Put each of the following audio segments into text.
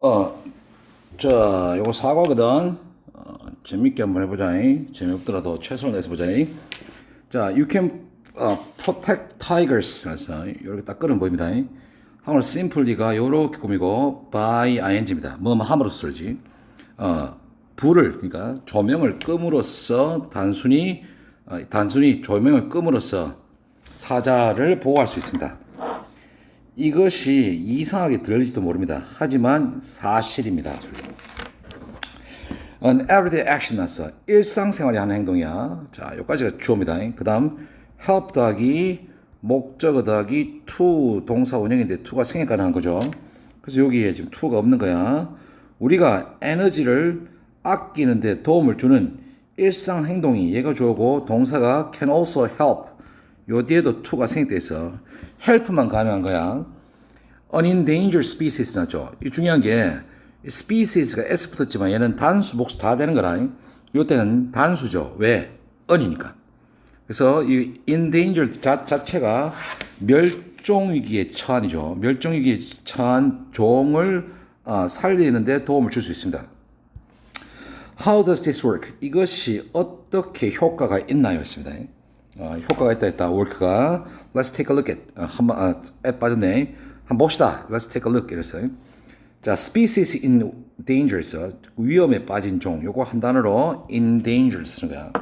어, 자, 요거 사과거든. 어, 재밌게 한번 해보자. 재미없더라도 최선을 다해서 보자. 자, you can uh, protect tigers. 그래서 이렇게 딱 끓으면 보입니다. 한글 simply가 요렇게 꾸미고 by ing입니다. 뭐 뭐 함으로써 쓰지. 어, 불을 그러니까 조명을 끔으로써 단순히 어, 단순히 조명을 끔으로써 사자를 보호할 수 있습니다. 이것이 이상하게 들릴지도 모릅니다. 하지만 사실입니다. An everyday action 나서 일상생활에 하는 행동이야. 자, 여기까지가 주어입니다. 그 다음 help 더하기 목적어 더하기 to 동사 원형인데 to가 생략 가능한 거죠. 그래서 여기에 지금 to가 없는 거야. 우리가 에너지를 아끼는데 도움을 주는 일상 행동이 얘가 주어고 동사가 can also help 요 뒤에도 to가 생략돼 있어. help만 가능한 거야. unendangered species 나죠. 이 중요한 게 species가 s 붙었지만 얘는 단수 복수 다 되는 거라. 요때는 단수죠. 왜? un이니까. 그래서 이 endangered 자, 자체가 멸종 위기에 처한이죠. 멸종 위기에 처한 종을 아, 살리는데 도움을 줄 수 있습니다. How does this work? 이것이 어떻게 효과가 있나요? 했습니다. 어, 효과가 있다 했다. work가 Let's take a look at 어, 한번 아, 애 빠졌네. 한번 봅시다. Let's take a look 이랬어요. 자, species in danger에서 위험에 빠진 종. 요거 한 단어로 in danger 쓰는 거야.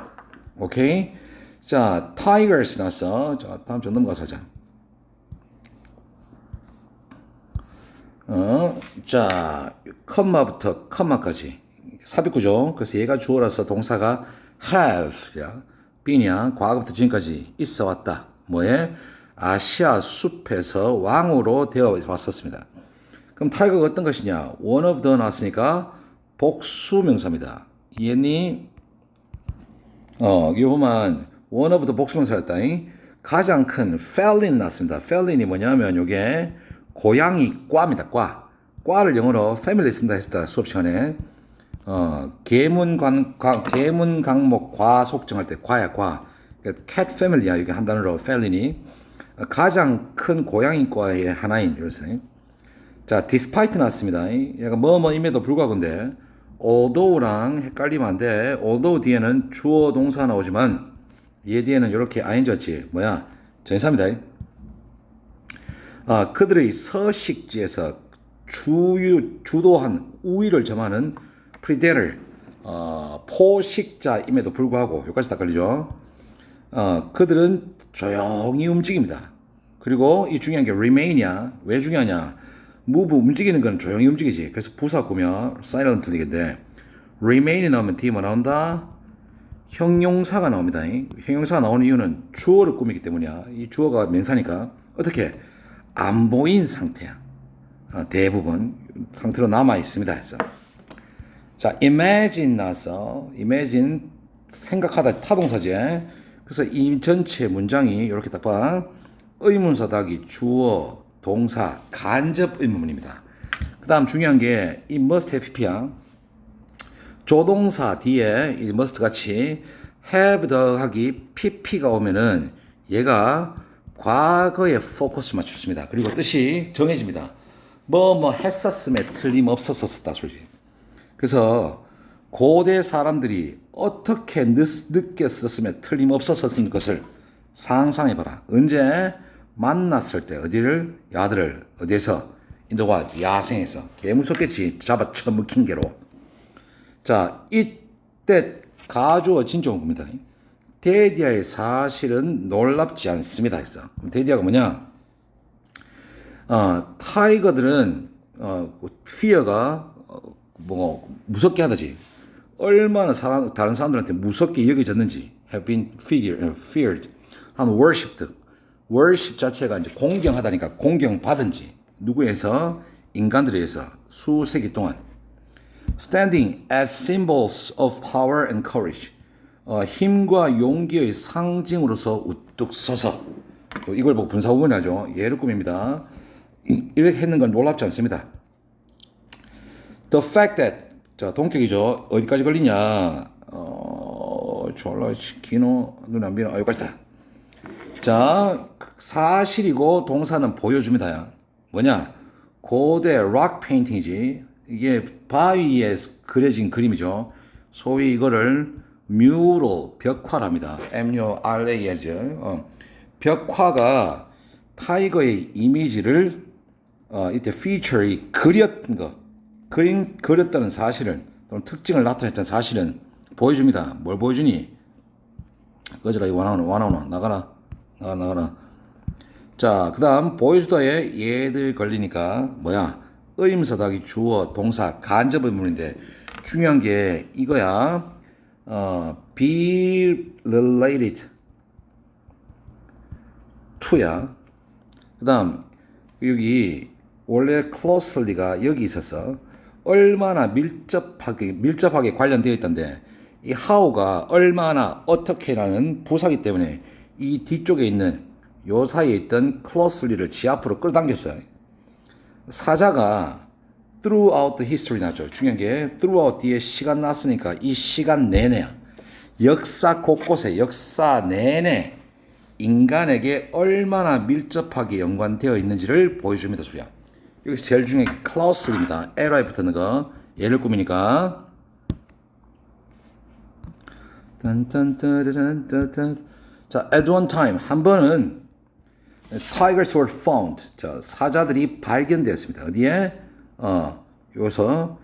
오케이? 자, tigers 나서 자, 다음 점 넘어가서 하자. 어, 자, 컴마부터 컴마까지 삽입구죠. 그래서 얘가 주어라서 동사가 have, 야, be냐, 과거부터 지금까지 있어 왔다. 뭐에? 아시아 숲에서 왕으로 되어 왔었습니다. 그럼 타이거가 어떤 것이냐? of the 나왔으니까 복수 명사입니다. 이해니? 어, 여기 보면 one of the 복수명사였다. 가장 큰 felon 나왔습니다. felon이 뭐냐면 요게 고양이 과입니다. 과. 과를 영어로 family 쓴다 했다 수업 시간에. 어, 계문 관, 관 계문 강목 과 속정할 때 과야 과. 그러니까 cat family야 이게 한 단어로 felon이. 가장 큰 고양이과의 하나인 이랬어요. 자, despite 나왔습니다. 얘가 뭐뭐임에도 불구하고인데 although랑 헷갈리면 안 돼. although 뒤에는 주어 동사 나오지만 얘 뒤에는 이렇게 ing 였지. 뭐야? 전사입니다. 아, 그들의 서식지에서 주유, 주도한 우위를 점하는 predator, 어, 포식자임에도 불구하고 여기까지 다 걸리죠. 어, 그들은 조용히 움직입니다. 그리고 이 중요한 게 remain이야. 왜 중요하냐? move 움직이는 건 조용히 움직이지. 그래서 부사 꾸며 silently인데 remain이 나오면 뒤에 뭐 나온다? 형용사가 나옵니다. 형용사가 나오는 이유는 주어를 꾸미기 때문이야. 이 주어가 명사니까 어떻게 안 보인 상태야. 어, 대부분 상태로 남아 있습니다. 해서 자 imagine 나서 imagine 생각하다 타동사지. 그래서 이 전체 문장이 이렇게 딱 봐. 의문사 닭이 주어, 동사, 간접 의문문입니다. 그 다음 중요한 게 이 must pp야. 조동사 뒤에 이 must 같이 have 더하기 pp가 오면은 얘가 과거에 포커스 맞추습니다. 그리고 뜻이 정해집니다. 뭐 뭐 했었음에 틀림없었었다 소리. 그래서 고대 사람들이 어떻게 느, 느꼈었음에 틀림없었었던 것을 상상해봐라. 언제 만났을 때 어디를 야들을 어디에서 인도가 야생에서 개 무섭겠지 잡아 처먹힌 게로. 자 이때 가주어 진정 겁니다. 데디아의 사실은 놀랍지 않습니다. 했어. 데디아가 뭐냐? 어, 타이거들은 어, 피어가 어, 뭐 무섭게 하다지. 얼마나 사람, 다른 사람들한테 무섭게 여겨졌는지 have been figure, feared. 한 worshipped worship 자체가 이제 공경하다니까 공경받은지 누구에서? 인간들에서 수세기 동안. Standing as symbols of power and courage. 어, 힘과 용기의 상징으로서 우뚝 서서. 이걸 보고 분사 구문이 하죠. 예를 꾸밉니다. 이렇게 했는 건 놀랍지 않습니다 the fact that 자, 동격이죠. 어디까지 걸리냐? 어, 졸라 기노 눈안 비노. 아, 여기까지다. 자, 사실이고 동사는 보여줍니다. 뭐냐? 고대 락 페인팅이지. 이게 바위에 그려진 그림이죠. 소위 이거를 뮤로 벽화랍니다. M-U-R-A-L죠. 어, 벽화가 타이거의 이미지를 어, 이때 feature이 그렸던 거, 그림 그렸다는 사실을 또는 특징을 나타냈다는 사실은 보여줍니다. 뭘 보여주니? 꺼져라 이 와나오나 와나오나 나가라 나가 나가라. 자, 그 다음 보여주다에 얘들 걸리니까 뭐야? 의임사 더하기 주어, 동사, 간접 의문인데 중요한 게 이거야. 어, be related to야. 그 다음 여기 원래 closely가 여기 있어서 얼마나 밀접하게 밀접하게 관련되어 있던데 이 how가 얼마나 어떻게라는 부사기 때문에 이 뒤쪽에 있는 요 사이에 있던 closely를 지 앞으로 끌어당겼어요. 사자가 throughout history 나죠. 중요한 게 throughout 뒤에 시간 났으니까 이 시간 내내 역사 곳곳에 역사 내내 인간에게 얼마나 밀접하게 연관되어 있는지를 보여줍니다. 소리야. 여기서 제일 중요한 게 closely입니다. li 붙는 거 얘를 꾸미니까 자, at one time 한 번은 tigers were found. 자, 사자들이 발견되었습니다. 어디에? 어, 여기서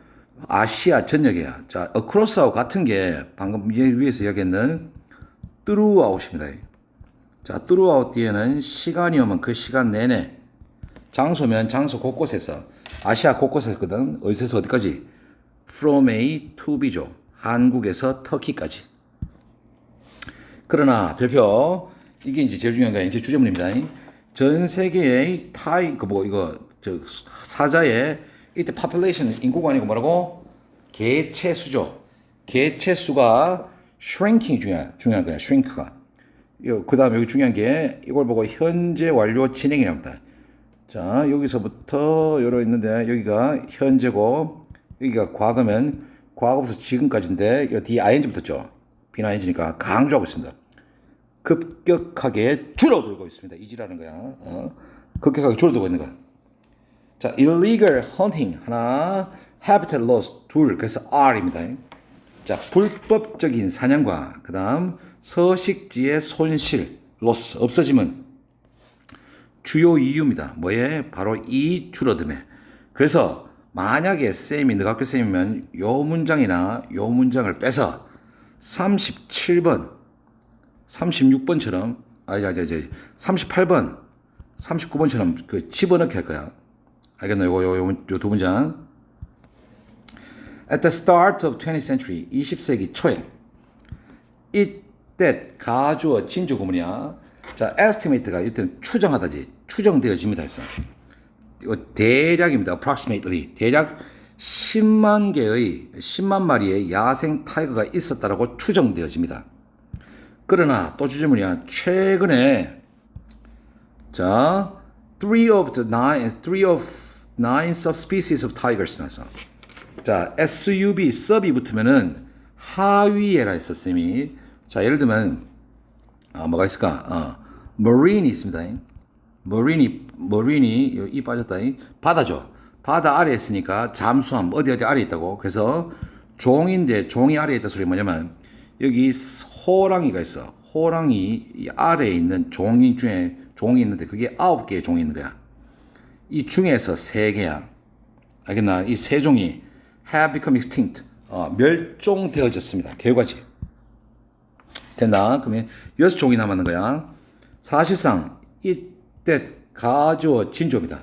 아시아 전역이야. 자, across하고 같은 게 방금 위에서 이야기했는 throughout입니다. 자, throughout 뒤에는 시간이 오면 그 시간 내내 장소면 장소 곳곳에서 아시아 곳곳에서거든. 어디서 어디까지? From A to B죠. 한국에서 터키까지. 그러나 별표 이게 이제 제일 중요한 거 이제 주제문입니다. 전 세계의 타이 그뭐 이거 저 사자의 이때 population 인구가 아니고 뭐라고 개체 수죠. 개체 수가 shrinking 중요한 중요한 거야. shrink가. 그 다음에 여기 중요한 게 이걸 보고 현재 완료 진행이랍니다. 자 여기서부터 열어 있는데 여기가 현재고 여기가 과거면 과거부터 지금까지인데 이 뒤에 ing 붙었죠. 비나인지니까 강조하고 있습니다. 급격하게 줄어들고 있습니다. 이지라는 거야. 어? 급격하게 줄어들고 있는 거야. 자, illegal hunting 하나, habitat loss 둘. 그래서 R입니다. 자, 불법적인 사냥과 그다음 서식지의 손실 loss 없어짐은 주요 이유입니다. 뭐에? 바로 이 줄어듦에. 그래서 만약에 쌤이 너학교 쌤이면 요 문장이나 요 문장을 빼서 37번 36번처럼 아니 아니 아니 38번 39번처럼 그 집어넣게 할 거야. 알겠나? 요거 요요두 문장. At the start of 20th century, 20세기 초에 it that 가주어 진주 구문이야. 자, estimate가 이때는 추정하다지 추정되어집니다. 이거 대략입니다. approximately 대략 10만 개의 10만 마리의 야생 타이거가 있었다라고 추정되어집니다. 그러나 또 주제문이야. 최근에 자, three of the nine, three of nine subspecies of tigers 나서. 자, SUB, sub이 붙으면은 하위에라 했어, 쌤이. 자, 예를 들면, 아, 뭐가 있을까? 어, marine이 있습니다. Marine이, marine이, 이 빠졌다. 바다죠. 바다 아래에 있으니까 잠수함, 어디 어디 아래에 있다고. 그래서 종인데, 종이 아래에 있다 소리 뭐냐면, 여기 호랑이가 있어. 호랑이 이 아래에 있는 종이 중에 종이 있는데 그게 아홉 개의 종이 있는 거야. 이 중에서 세 개야. 알겠나? 이 세 종이 have become extinct. 어, 멸종되어졌습니다. 결과지. 된다. 그러면 여섯 종이 남았는 거야. 사실상 이 때 가주어 진조입니다.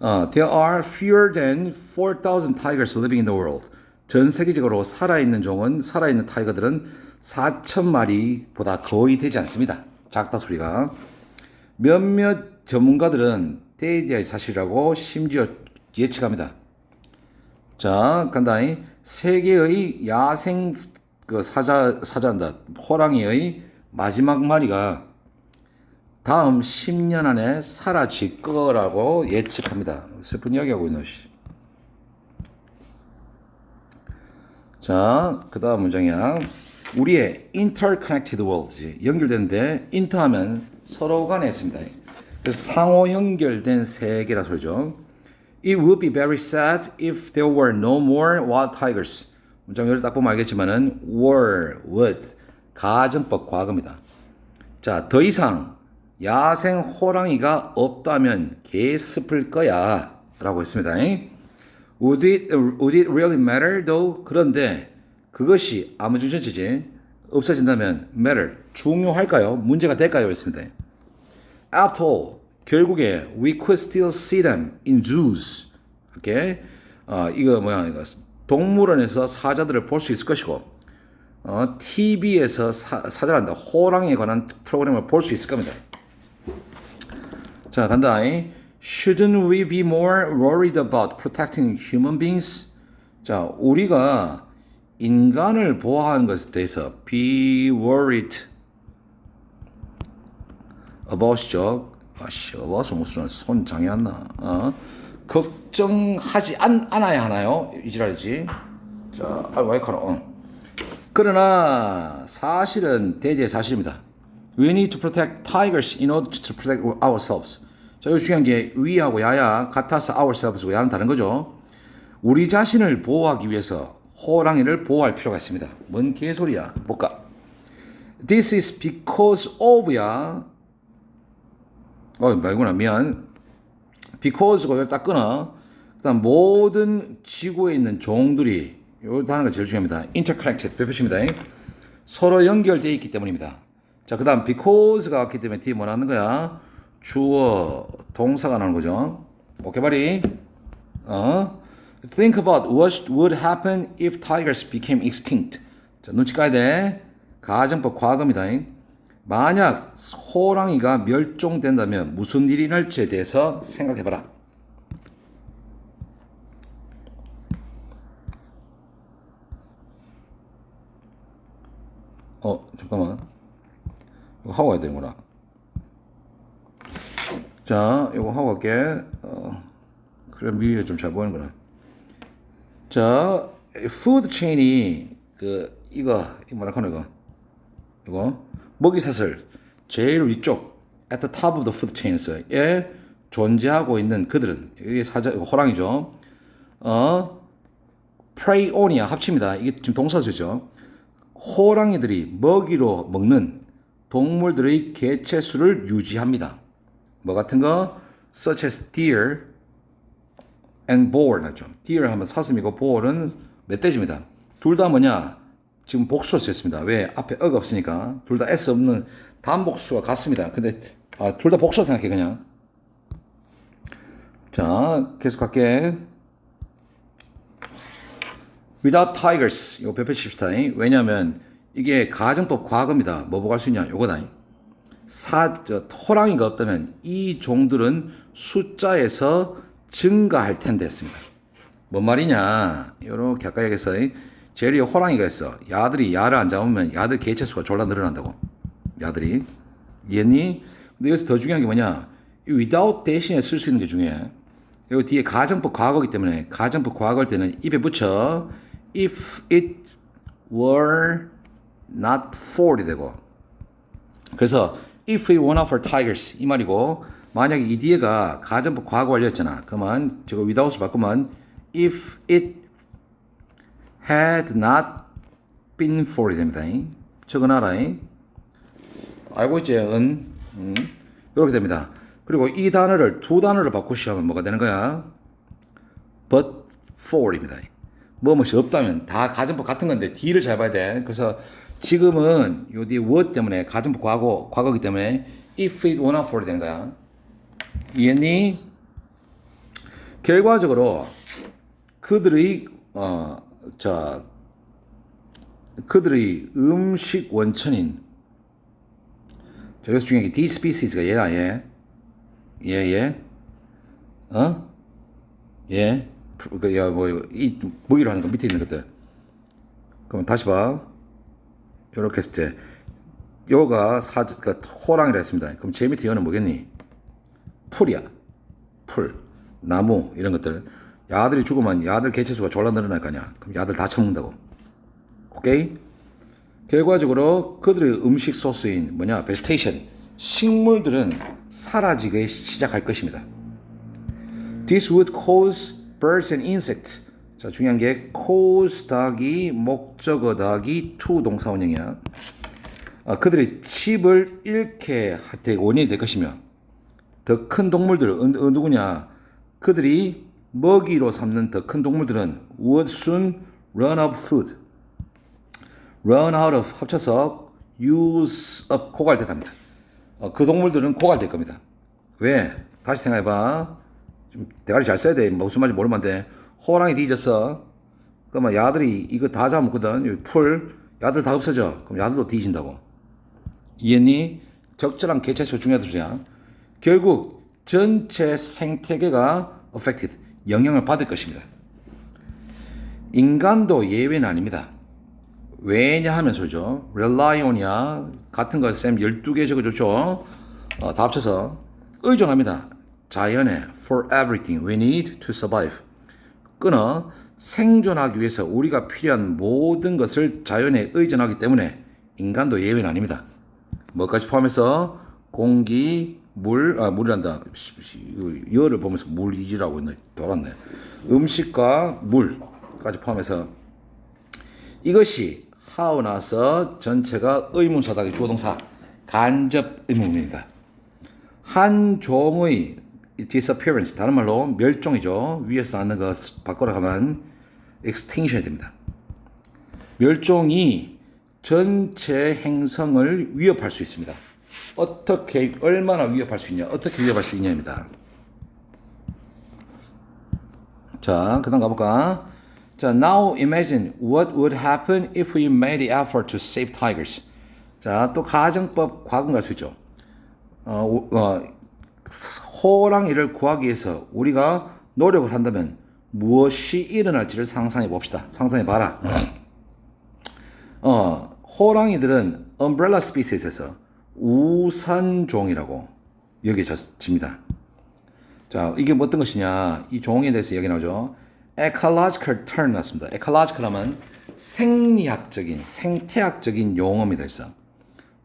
어, there are fewer than 4,000 tigers living in the world. 전 세계적으로 살아있는 종은, 살아있는 타이거들은 4천 마리보다 거의 되지 않습니다. 작다 소리가. 몇몇 전문가들은 데이디아의 사실이라고 심지어 예측합니다. 자, 간다이. 세계의 야생 그 사자, 사자한다. 호랑이의 마지막 마리가 다음 10년 안에 사라질 거라고 예측합니다. 슬픈 이야기하고 있는 씨. 자, 그 다음 문장이야. 우리의 interconnected world지. 연결되는데, inter하면 서로 간에 있습니다. 그래서 상호 연결된 세계라 소리죠. It would be very sad if there were no more wild tigers. 문장 열을 딱 보면 알겠지만은 were, would 가정법 과거입니다. 자, 더 이상 야생 호랑이가 없다면 개슬플 거야. 라고 했습니다. Would it, would it really matter though? 그런데 그것이 아무 중전체지 없어진다면 matter 중요할까요? 문제가 될까요? 했습니다. After all, 결국에 we could still see them in zoos. 이렇게 어, 이거 뭐야 이거 동물원에서 사자들을 볼 수 있을 것이고 어, TV에서 사, 사자란다 호랑이에 관한 프로그램을 볼 수 있을 겁니다. 자 간다. Shouldn't we be more worried about protecting human beings? 자 우리가 인간을 보호하는 것에 대해서 be worried about죠. 아씨, about은 무슨 손 장애했나? 어? 걱정하지 않, 않아야 하나요? 이지랄이지. 자, 아, 와이카라. 어. 그러나 사실은 대대 사실입니다. We need to protect tigers in order to protect ourselves. 자, 여기 중요한 게 위하고 야야 같아서 ourselves고 야는 다른 거죠. 우리 자신을 보호하기 위해서 호랑이를 보호할 필요가 있습니다. 뭔 개소리야? 볼까? This is because of야. 어, 말구나. 미안. because고 이걸 딱 끊어. 그 다음 모든 지구에 있는 종들이 요 단어가 제일 중요합니다. interconnected 표시입니다. 서로 연결되어 있기 때문입니다. 자, 그 다음 because가 왔기 때문에 뒤에 뭐 나오는 거야? 주어 동사가 나오는 거죠. 오케이 바리. 어? Think about what would happen if tigers became extinct. 자, 눈치 까야 돼. 가정법 과거입니다. 만약 호랑이가 멸종된다면 무슨 일이 날지에 대해서 생각해봐라. 어, 잠깐만. 이거 하고 가야 되는구나. 자, 이거 하고 갈게. 어, 그래, 미위가 좀잘 보이는구나. 자, 푸드 체인이 그 이거 이 뭐라 하는 이거 이거 먹이 사슬 제일 위쪽 at the top of the food chain에 존재하고 있는 그들은 이게 사자 이거 호랑이죠. 어 prey on이야 합칩니다. 이게 지금 동사수죠. 호랑이들이 먹이로 먹는 동물들의 개체 수를 유지합니다. 뭐 같은 거 such as deer and boar 나죠. deer 하면 사슴이고 boar은 멧돼지입니다. 둘 다 뭐냐? 지금 복수로 쓰였습니다. 왜? 앞에 어가 없으니까 둘 다 s 없는 단복수가 같습니다. 근데 아, 둘 다 복수로 생각해 그냥. 자, 계속 갈게. Without tigers 이거 배표 칩시다. 왜냐하면 이게 가정법 과거입니다. 뭐 보고 할 수 있냐? 요거다. 사, 저, 호랑이가 없다면 이 종들은 숫자에서 증가할 텐데 했습니다. 뭔 말이냐? 요렇게 아까 얘기했어. 제리 호랑이가 있어. 야들이 야를 안 잡으면 야들 개체수가 졸라 늘어난다고. 야들이. 이해니? 근데 여기서 더 중요한 게 뭐냐? 이 without 대신에 쓸 수 있는 게 중요해. 여기 뒤에 가정법 과거기 때문에 가정법 과거일 때는 입에 붙여 if it were not for이 되고 그래서 if we were not for tigers 이 말이고 만약에 이 뒤에가 가정법 과거 완료였잖아. 그러면 저거 without을 바꾸면 if it had not been for이 됩니다. 적어놔라. 알고 있지? 은. 음. 이렇게 됩니다. 그리고 이 단어를 두 단어를 바꾸시면 뭐가 되는 거야? but for입니다. 뭐뭐이 없다면 다 가정법 같은 건데 D를 잘 봐야 돼. 그래서 지금은 요 뒤에 what 때문에 가정법 과거 과거기 때문에 if it were not for 되는 거야. 이해니? 결과적으로 그들의 어 자 그들의 음식 원천인 저기서 중요한 게 D species가 얘야 얘. 얘 얘. 어? 얘. 그, 야, 뭐, 이, 하는 거 밑에 있는 것들. 그럼 다시 봐. 요렇게 했을 때, 요가 사, 그, 호랑이라 했습니다. 그럼 제 밑에 여는 뭐겠니? 풀이야. 풀. 나무, 이런 것들. 야들이 죽으면 야들 개체수가 졸라 늘어날 거 아니야. 그럼 야들 다 처먹는다고. 오케이? 결과적으로 그들의 음식 소스인 뭐냐, 베지테이션. 식물들은 사라지기 시작할 것입니다. This would cause birds and insects. 자, 중요한 게 cause 더하기 목적어 더하기 to 동사 원형이야. 아, 그들이 집을 잃게 할때 원인이 될 것이며 더 큰 동물들 어, 어, 누구냐? 그들이 먹이로 삼는 더 큰 동물들은 would soon run out of food. run out of 합쳐서 use up 고갈됐답니다. 어, 그 동물들은 고갈될 겁니다. 왜? 다시 생각해봐. 좀 대가리 잘 써야 돼. 뭐 무슨 말인지 모르는데 호랑이 뒤졌어. 그러면 야들이 이거 다 잡았거든. 여기 풀 야들 다 없어져. 그럼 야들도 뒤진다고. 이해니? 적절한 개체수 중요하더냐. 결국 전체 생태계가 affected 영향을 받을 것입니다. 인간도 예외는 아닙니다. 왜냐 하면 소죠. rely on이야. 같은 걸 쌤 12개 적어줬죠. 어, 다 합쳐서 의존합니다. 자연에 for everything we need to survive. 끊어 생존하기 위해서 우리가 필요한 모든 것을 자연에 의존하기 때문에 인간도 예외는 아닙니다. 뭐까지 포함해서 공기, 물, 아, 물이란다. 열을 보면서 물이지라고 했네. 돌았네. 음식과 물까지 포함해서 이것이 하고 나서 전체가 의문사다기 주어동사 간접 의문입니다. 한 종의 disappearance 다른 말로 멸종이죠. 위에서 나는 거 바꿔라 하면 extinction이 됩니다. 멸종이 전체 행성을 위협할 수 있습니다. 어떻게 얼마나 위협할 수 있냐? 어떻게 위협할 수 있냐입니다. 자, 그다음 가볼까? 자, now imagine what would happen if we made the effort to save tigers. 자, 또 가정법 과금 갈 수 있죠. 어, 어, 호랑이를 구하기 위해서 우리가 노력을 한다면 무엇이 일어날지를 상상해 봅시다. 상상해 봐라. 어, 호랑이들은 umbrella species에서 우산종이라고 여겨집니다. 자, 이게 뭐 어떤 것이냐? 이 종에 대해서 얘기 나오죠. ecological term 났습니다. ecological 하면 생리학적인, 생태학적인 용어입니다. 그래서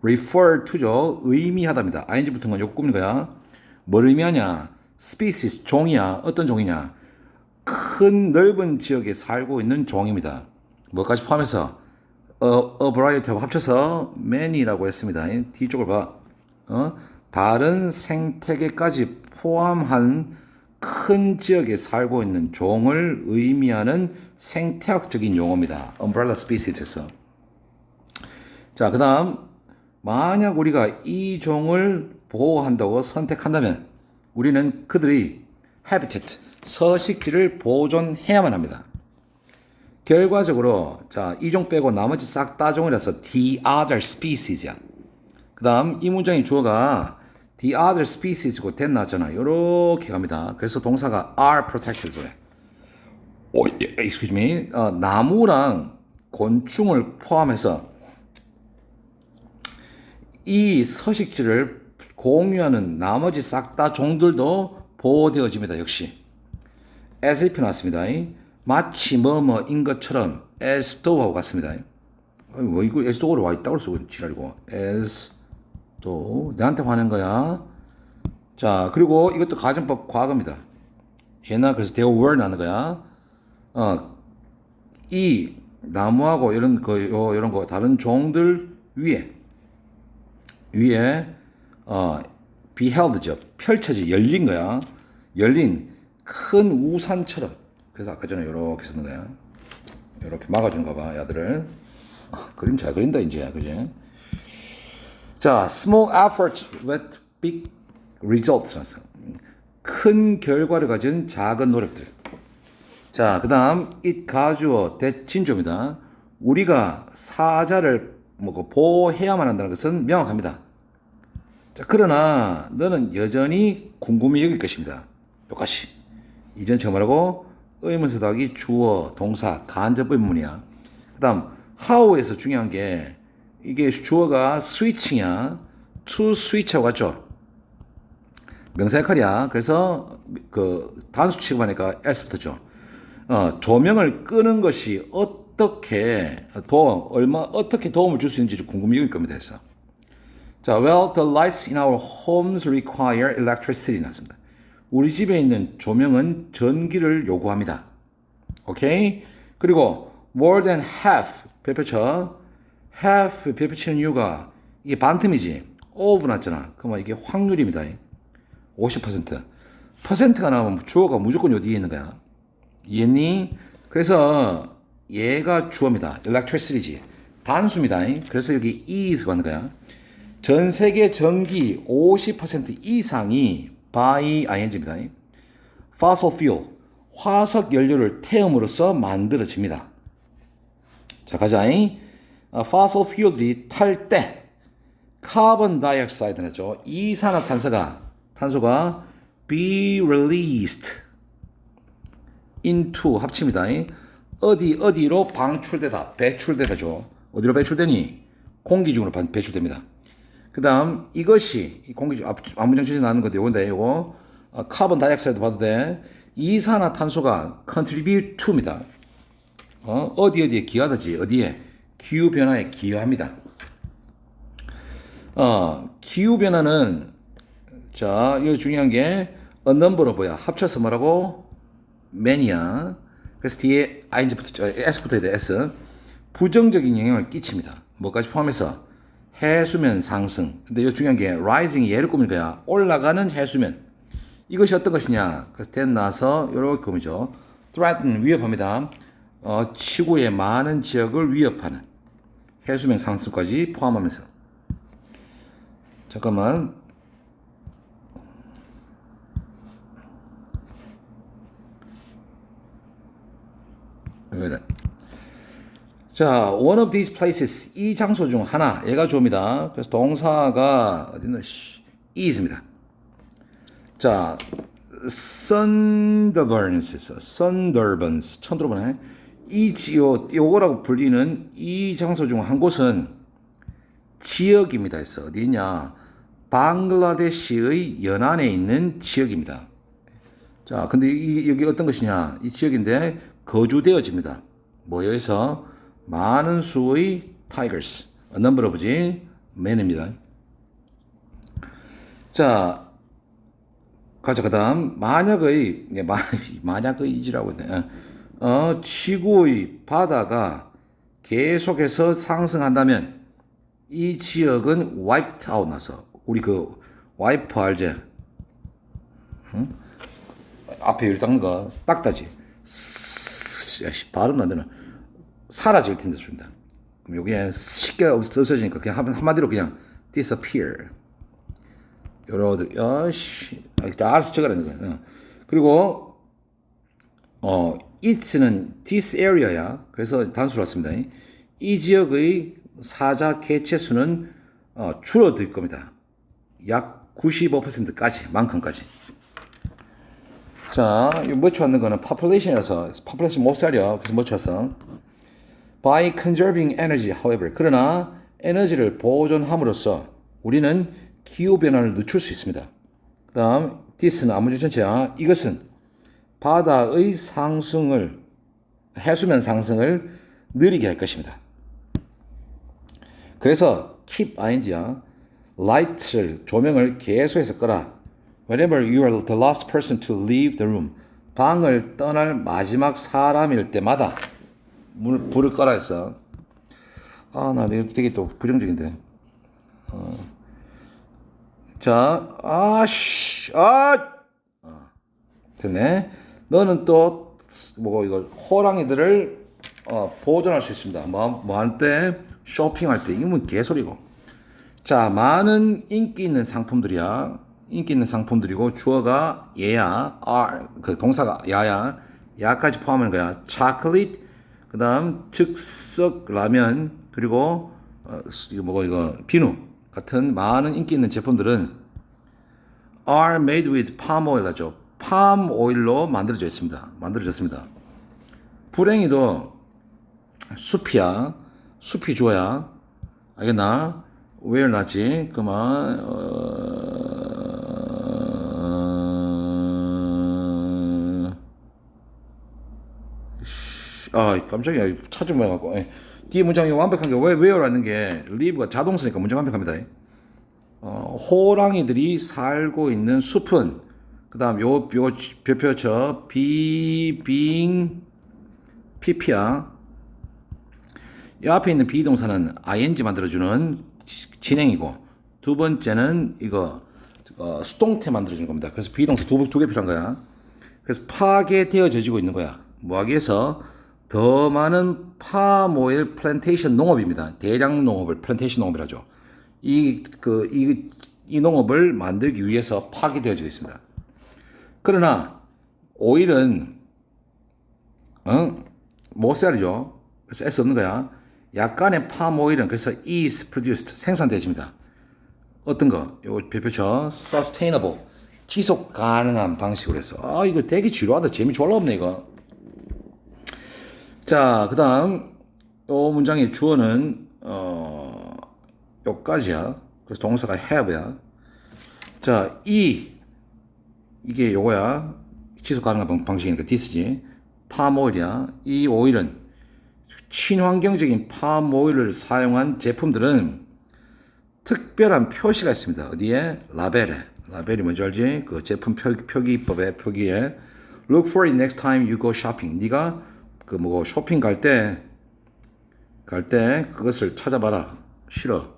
refer to죠. 의미하답니다. ing 붙은 건 요거 꾸민 거야. 뭘 의미하냐? species, 종이야. 어떤 종이냐? 큰 넓은 지역에 살고 있는 종입니다. 뭐까지 포함해서 a, a variety 합쳐서 many라고 했습니다. 뒤쪽을 봐. 어? 다른 생태계까지 포함한 큰 지역에 살고 있는 종을 의미하는 생태학적인 용어입니다. umbrella species에서. 자, 그 다음, 만약 우리가 이 종을 보호한다고 선택한다면 우리는 그들의 habitat, 서식지를 보존해야만 합니다. 결과적으로, 자, 이종 빼고 나머지 싹다 종이라서 the other species야. 그 다음, 이 문장의 주어가 the other species고 됐 나왔잖아. 요렇게 갑니다. 그래서 동사가 are protected 해. 오, 예, excuse me. 어, 나무랑 곤충을 포함해서 이 서식지를 공유하는 나머지 싹 다 종들도 보호되어집니다. 역시. if 나왔습니다. 마치 뭐뭐인 것처럼 as though하고 같습니다. 뭐 이거 as though로 와 있다고 쓰고 지랄이고 as 또 내한테 화낸 거야. 자 그리고 이것도 가정법 과거입니다. 옛날 그래서 there were 나는 거야. 어, 이 나무하고 이런 거 요, 이런 거 다른 종들 위에 위에 어, beheld죠. 펼쳐지 열린 거야. 열린 큰 우산처럼. 그래서 아까 전에 이렇게 썼는데 이렇게 막아주는가 봐 야들을. 아, 그림 잘 그린다 이제 그지? 자, small effort with big results. 큰 결과를 가진 작은 노력들. 자, 그 다음, it 가주어 대진조입니다. 우리가 사자를 뭐 보호해야만 한다는 것은 명확합니다. 자, 그러나 너는 여전히 궁금해 여길 것입니다. 요까지. 이전 처음 말하고 의문사 더하기 주어, 동사, 간접 의 문이야. 그 다음, how에서 중요한 게 이게 주어가 스위칭이야. to switch하고 같죠? 명사 역할이야. 그래서 그 단수 취급하니까 붙었죠. 어, 조명을 끄는 것이 어떻게 도움, 얼마, 어떻게 도움을 줄 수 있는지 궁금해 일 겁니다. 그래서. 자, well, the lights in our homes require electricity. 났습니다. 우리 집에 있는 조명은 전기를 요구합니다. 오케이? 그리고 more than half 별표쳐 half 별표치는 이유가 이게 반틈이지 of 났잖아. 그러면 이게 확률입니다. 50% 퍼센트가 나오면 주어가 무조건 요 뒤에 있는 거야. 이해니? 그래서 얘가 주어입니다. electricity지. 단수입니다. 그래서 여기 is가 왔는 거야. 전 세계 전기 50% 이상이 by ing입니다. fossil fuel, 화석 연료를 태움으로써 만들어집니다. 자, 가자. 어, fossil fuel들이 탈때 카본 다이옥사이드 나죠. 이산화탄소가 탄소가 be released into 합칩니다. 어디 어디로 방출되다 배출되다죠. 어디로 배출되니? 공기 중으로 반- 배출됩니다. 그 다음 이것이 이 공기 중 암무장전이 나는 건데 요건데 요거 어, 카본 다이옥사이드 봐도 돼. 이산화탄소가 contribute to입니다. 어, 어디 어디에 기여하듯이 어디에 기후 변화에 기여합니다. 어, 기후 변화는 자, 이거 중요한 게 a number로 뭐야? 합쳐서 뭐라고? man이야. 그래서 뒤에 ing 붙어 s 붙어야 돼. s. 부정적인 영향을 끼칩니다. 뭐까지 포함해서 해수면 상승. 근데 이 중요한 게 rising이 얘를 꾸밀 거야. 올라가는 해수면. 이것이 어떤 것이냐? 그래서 된 나서 이렇게 꾸미죠. threaten 위협합니다. 어, 지구의 많은 지역을 위협하는 해수면 상승까지 포함하면서. 잠깐만. 왜 이래? 자, one of these places 이 장소 중 하나 얘가 주어입니다. 그래서 동사가 어디는 is입니다. 자, Sunderburns, Sunderburns 처음 들어보네. 이 지요 요거라고 불리는 이 장소 중 한 곳은 지역입니다. 했어 어디 있냐? 방글라데시의 연안에 있는 지역입니다. 자, 근데 이, 여기 어떤 것이냐? 이 지역인데 거주되어집니다. 모여서 많은 수의 tigers, a number of men입니다. 자, 가자. 그 다음, 만약의, 예, 마, 만약의이지라고 했네. 어, 어, 지구의 바다가 계속해서 상승한다면 이 지역은 wiped out 나서, 우리 그, 와이프 알지? 응? 앞에 여기 닦는 거, 닦다지. 발음 안 되나. 사라질 텐데 줍니다. 그럼 여기에 쉽게 없어지니까 그냥 한- 한마디로 그냥 disappear. 여러분들, 야씨, 아, 알아서 적으라는 거야. 어. 그리고 어, it는 this area야. 그래서 단수로 왔습니다. 이 지역의 사자 개체 수는 어, 줄어들 겁니다. 약 95%까지, 만큼까지. 자, 이거 뭐 찾는 거는 population이라서 population 못 살려. 그래서 뭐 찾았어? By conserving energy, however, 그러나 에너지를 보존함으로써 우리는 기후 변화를 늦출 수 있습니다. 그다음 this는 아무리 전체야. 이것은 바다의 상승을 해수면 상승을 느리게 할 것입니다. 그래서 keep ing야. light를 조명을 계속해서 끄라. Whenever you are the last person to leave the room, 방을 떠날 마지막 사람일 때마다 문 불을 꺼라 했어. 아, 나 되게 또 부정적인데. 어. 자, 아씨, 아, 어. 됐네. 너는 또뭐 이거 호랑이들을 어, 보존할 수 있습니다. 뭐, 뭐할 때, 쇼핑할 때, 이건 뭐 개소리고. 자, 많은 인기 있는 상품들이야. 인기 있는 상품들이고 주어가 얘야. are 그 동사가 야야. 야까지 포함하는 거야. chocolate 그 다음 즉석 라면 그리고 어, 이거 뭐고 이거 비누 같은 많은 인기 있는 제품들은 are made with palm oil 하죠. palm oil로 만들어져 있습니다. 만들어졌습니다. 불행히도 숲이야. 숲이 주어야. 알겠나? where 나지? 그만 어... 씨, 아 깜짝이야 찾으면 해갖고 예. 뒤에 문장이 완벽한 게왜 where라는 게 live가 자동사니까 문장 완벽합니다. 어, 호랑이들이 살고 있는 숲은 그 다음 요, 요 별표쳐 비빙 PP야. 이 앞에 있는 비동사는 ing 만들어주는 지- 진행이고 두 번째는 이거 어, 수동태 만들어주는 겁니다. 그래서 비동사 두 개 필요한 거야. 그래서 파괴되어지고 있는 거야. 뭐하기 위해서 더 많은 파모일 플랜테이션 농업입니다. 대량 농업을 플랜테이션 농업이라죠. 이 그 이 이 농업을 만들기 위해서 파괴되어지고 있습니다. 그러나 오일은 어? 모셀이죠. 그래서 S 없는 거야. 약간의 팜오일은 그래서 is produced 생산되집니다. 어떤 거? 요 별표쳐 sustainable 지속 가능한 방식으로 해서 아 이거 되게 지루하다 재미 졸라 없네 이거. 자 그 다음 요 문장의 주어는 어 요까지야. 그래서 동사가 have야. 자 이 이게 요거야. 지속 가능한 방- 방식이니까 this지. 팜오일이야. 이 오일은 친환경적인 팜오일을 사용한 제품들은 특별한 표시가 있습니다. 어디에? 라벨에. 라벨이 뭔지 알지? 그 제품 표, 표기법의 표기에 Look for it next time you go shopping. 네가 그뭐 쇼핑 갈 때 갈 때 그것을 찾아봐라. 싫어.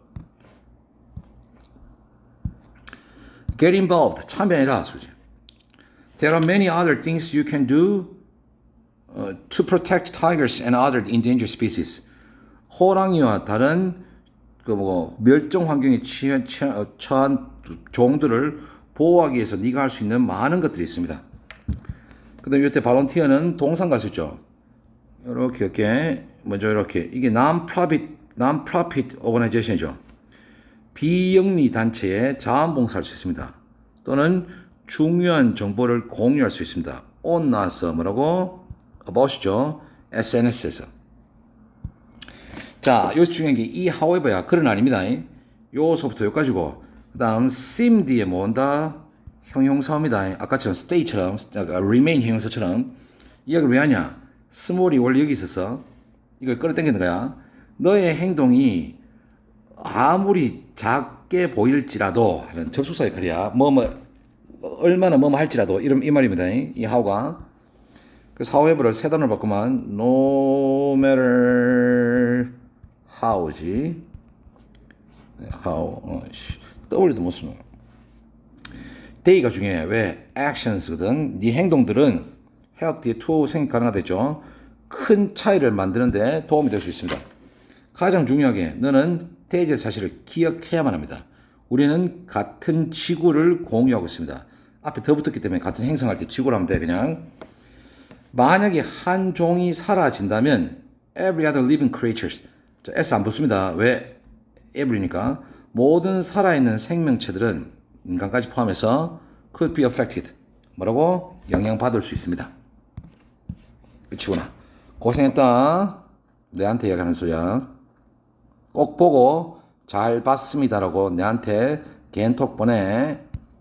Get involved. 참여해라. 소리. There are many other things you can do uh, to protect tigers and other endangered species. 호랑이와 다른 그뭐 멸종 환경에 취한, 어, 처한 종들을 보호하기 위해서 네가 할 수 있는 많은 것들이 있습니다. 그다음 이때 발론티어는 동상 갈 수 있죠. 이렇게 이렇게 먼저 이렇게 이게 non-profit non-profit organization이죠. 비영리 단체에 자원봉사할 수 있습니다. 또는 중요한 정보를 공유할 수 있습니다. on 나서 뭐라고 about이죠. SNS에서. 자, 여기서 중요한 게 이 however야. 그런 아닙니다. 요서부터 여기까지고. 그 다음 seem 뒤에 뭐 온다? 형용사입니다. 아까처럼 stay처럼, 아까 remain 형용사처럼. 이야기를 왜 하냐? 스몰이 원래 여기 있었어. 이걸 끌어당기는 거야. 너의 행동이 아무리 작게 보일지라도 하는 접속사 역할이야. 뭐, 뭐, 얼마나 뭐뭐 할지라도 이런 이 말입니다. 이 how가. 그래서 however를 세 단어로 바꾸면 no matter how지. 네, how. 어, 씨. W도 못 쓰노. day가 중요해. 왜? actions거든. 네 행동들은 help 뒤에 to 생각 가능하겠죠. 큰 차이를 만드는데 도움이 될 수 있습니다. 가장 중요하게 너는 대제 사실을 기억해야만 합니다. 우리는 같은 지구를 공유하고 있습니다. 앞에 더 붙었기 때문에 같은 행성할 때 지구로 하면 돼 그냥. 만약에 한 종이 사라진다면 every other living creatures 자, S 안 붙습니다. 왜? every니까 모든 살아있는 생명체들은 인간까지 포함해서 could be affected 뭐라고? 영향받을 수 있습니다. 그치구나. 고생했다. 내한테 이야기하는 소리야. 꼭 보고 잘 봤습니다라고 내한테 개인톡 보내.